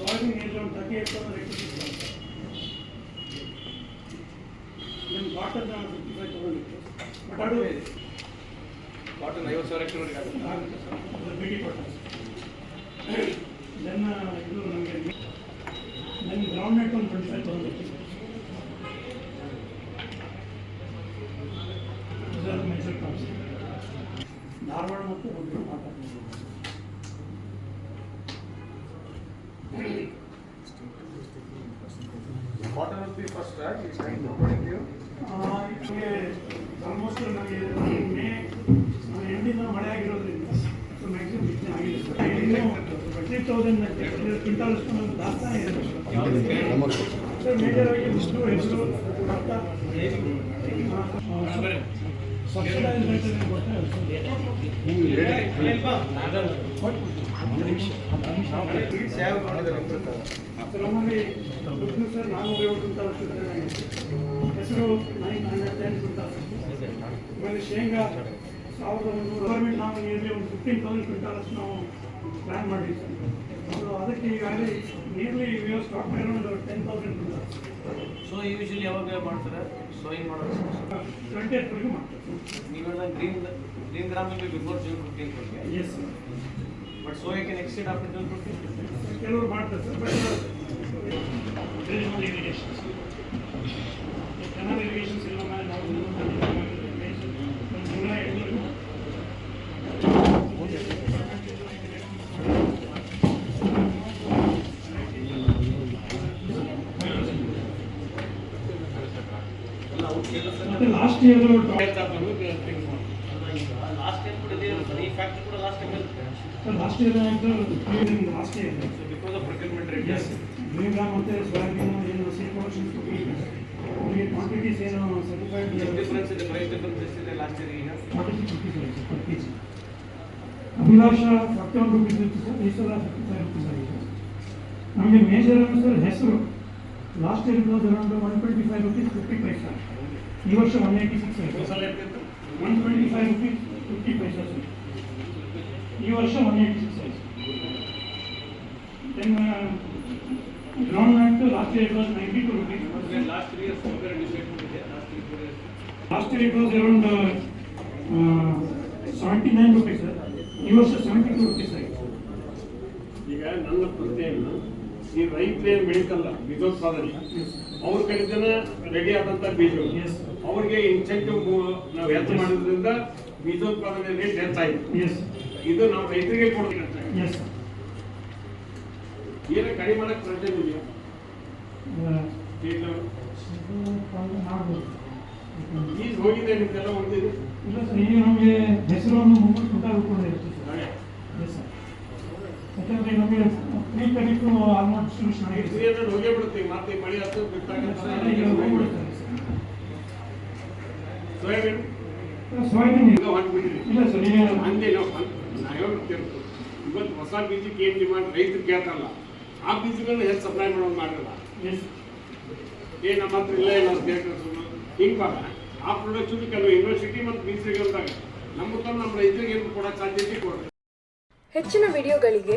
ಗೋಡಿನ ನೀರು ಒಂದು ತಟ್ಟಿ ಎತ್ತು ಅಂದರೆ ಎಷ್ಟು ಸಿಕ್ಕ ಬಾಟಲ್ ನಾನು ಇದೆ ಬಾಟಲ್ ಐವತ್ತು ಸಾವಿರ ಎಷ್ಟು ನೋಡಿ ಆಗುತ್ತೆ ಸರ್ ಅದು ಬಿಡಿ ಕೊಟ್ಟ ದೆನ್ ಇದು ನಮಗೆ ನನಗೆ ಗ್ರೌಂಡ್ ನೆಟ್ ಒಂದು ಟ್ವೆಂಟಿ ಫೈವ್ ತೊಗೊಂಡಿತ್ತು ಧಾರವಾಡ ಮತ್ತು ಹೋಗಿ ಮಾತಾಡ್ತೀನಿ ಅಕಾರ್ಡಿಂಗ್ ಆಲ್ಮೋಸ್ಟ್ ನಮಗೆ ಮೇ ಎಂಡಿಂದ ಮಳೆ ಆಗಿರೋದ್ರಿಂದ ಮ್ಯಾಕ್ಸಿಮಮ್ ಬಿತ್ತನೆ ಆಗಿದೆ ಟ್ವೆಂಟಿ ತೌಸಂಡ್ ಕ್ವಿಂಟಾಲ್ ನಮ್ಗೆ ಇದೆ ಮೇಜರ್ ಆಗಿ ಇಷ್ಟು ಹೆಸರು ಭತ್ತ ಹೆಸರು ಆಮೇಲೆ ಶೇಂಗಾ ಸಾವಿರದ ಒಂದೂರು ಗೌರ್ಮೆಂಟ್ ನಾವು ನಿಯರ್ಲಿ ಒಂದು ಫಿಫ್ಟೀನ್ ತೌಸಂಡ್ ಕ್ವಿಂಟಾಲ್ ಅಷ್ಟು ನಾವು ಪ್ಲ್ಯಾನ್ ಮಾಡಿದ್ವಿ ಸೊ ಅದಕ್ಕೆ ಈಗಾಗಲೇ nearly we have stock around ten thousand quintal so usually ಯಾವಾಗ ಮಾಡ್ತಾರೆ. ಸೋಯಿಂಗ್ ಮಾಡೋದು ನೀವು ಹೇಳಿದಂಗೆ green green gram b before June fifteen yes but ಸೋಯಕ್ಕೆ can exceed after June fifteen ಕೆಲವರು ಮಾಡ್ತಾರೆ ಸರ್ ಬಟ್ ಮತ್ತೆ ಲಾಸ್ಟ್ ಇಯರ್ ಲಾಸ್ಟ್ ಟೈಮ್ ಕೂಡ ಇದೆ ಈ ಫ್ಯಾಕ್ಟ್ರಿ ಕೂಡ ಲಾಸ್ಟ್ ಟೈಮ್ ಲಾಸ್ಟ್ ಇಯರ್ ಆಯಿತು last year because of procurement rate is green gram ಮತ್ತು soybean ಏನು ಸಿ ಪ್ರೊಡಕ್ಷನ್ ಅವರಿಗೆ ಕ್ವಾಂಟಿಟೀಸ್ ಏನು ಸರ್ಟಿಫೈಡ್ ಡಿಫರೆನ್ಸ್ ಇದೆ ಪ್ರೈಸ್ ಡಿಫರೆನ್ಸ್ ಎಷ್ಟಿದೆ ಲಾಸ್ಟ್ ಇಯರ್ ಈಗ ಫಾರ್ಟಿ ಸಿಕ್ಸ್ ರುಪೀಸ್ ಆಗಿದೆ per K G Abhilasha forty one rupees ಇತ್ತು ಸರ್ ಈ ಸಲ ಫಿಫ್ಟಿ ಫೈವ್ ರುಪೀಸ್ ಆಗಿದೆ ನಮಗೆ ಮೇಜರ್ ಸರ್ ಹೆಸರು last year it was around one twenty five rupees fifty paisa ಈ ವರ್ಷ ಒನ್ ಏಯ್ಟಿ ಸಿಕ್ಸ್ ಆಯಿತು one twenty five rupees fifty paisa sir ಈ ವರ್ಷ ಒನ್ ಏಯ್ಟಿ ಸಿಕ್ಸ್ ಆಯಿತು then groundnut last year it was ninety two rupees last year was around uh, seventy-nine rupees, sir. ಈ ವರ್ಷ seventy to rupees ಆಗಿದೆ. ಈಗ ನನ್ನ ಪ್ರಶ್ನೆಯನ್ನು ಈ ರೈತರೇ ಬೆಳೀತಲ್ಲ ಬೀಜೋತ್ಪಾದನೆ ಅವ್ರ ಕಡೆದನ ರೆಡಿ ಆದಂತ ಬೀಜ. ಅವ್ರಿಗೆ ಇನ್ಸೆಂಟಿವ್ ನಾವು ಹೆಚ್ಚು ಮಾಡೋದ್ರಿಂದ ಬೀಜೋತ್ಪಾದನೆ ರೇಟ್ ಹೆಚ್ಚಾಯಿತು ಇದು ನಾವು ರೈತರಿಗೆ ಕೊಡ್ತೀವಿ ಅಂತ. ಏನು ಕಡಿಮೆ ಮಾಡಕ್ ಪ್ರಶ್ನೆ ಇದೆಯಾ? Uh. ಈಗ ಹೋಗಿದೆ ನಿಮ್ಗೆಲ್ಲ ಹೊಂದಿದೆ ಇಲ್ಲ ಸರ್ ಈಗ ನಮಗೆ ಹೆಸರನ್ನು ಮುಂದೆ ಸರ್ ಯಾಕಂದ್ರೆ ನಮಗೆ ಆಲ್ಮೋಸ್ಟ್ ಆಗಿದೆ ಹೋಗೇ ಬಿಡುತ್ತೆ ಮತ್ತೆ ಮಳೆ ಹತ್ತು ಬಿಟ್ಟಾಗ ಸೋಯಾಬೀನ್? ಸೋಯಾಬೀನ್ ಈಗ ಹೊಂದ್ಬಿಟ್ಟಿದೆ ಇಲ್ಲ ಸರ್ ನಾ ಹೇಳ್ತಿರ್ತು ಇವತ್ತು ಹೊಸ ಬೀಜಕ್ಕೆ ಏನು ಡಿಮಾಂಡ್ ರೈತರು ಕೇಳ್ತಾರಲ್ಲ ಆ ಬೀಜಗಳನ್ನ ಹೆಚ್ಚು ಸಪ್ಲೈ ಮಾಡೋದು ಮಾಡಿರಲ್ಲ ಏ ನಮ್ಮ ಹತ್ರ ಇಲ್ಲ ಇಲ್ಲ ಅಂತ ಹೇಳ್ತಾರೆ ಹಿಂಗೆ ಆ ಪ್ರೊಡಕ್ಷನ್ ಕೆಲವು ಯೂನಿವರ್ಸಿಟಿ ಮತ್ತು ಬೀಜಗಳಿದ್ದಾಗ ನಮ್ಮ ನಮ್ಮ ರೈತರಿಗೆ ಏನು ಕೊಡೋಕೆ ಸಾಧ್ಯತೆ ಕೊಡ್ತಾರೆ ಹೆಚ್ಚಿನ ವಿಡಿಯೋಗಳಿಗೆ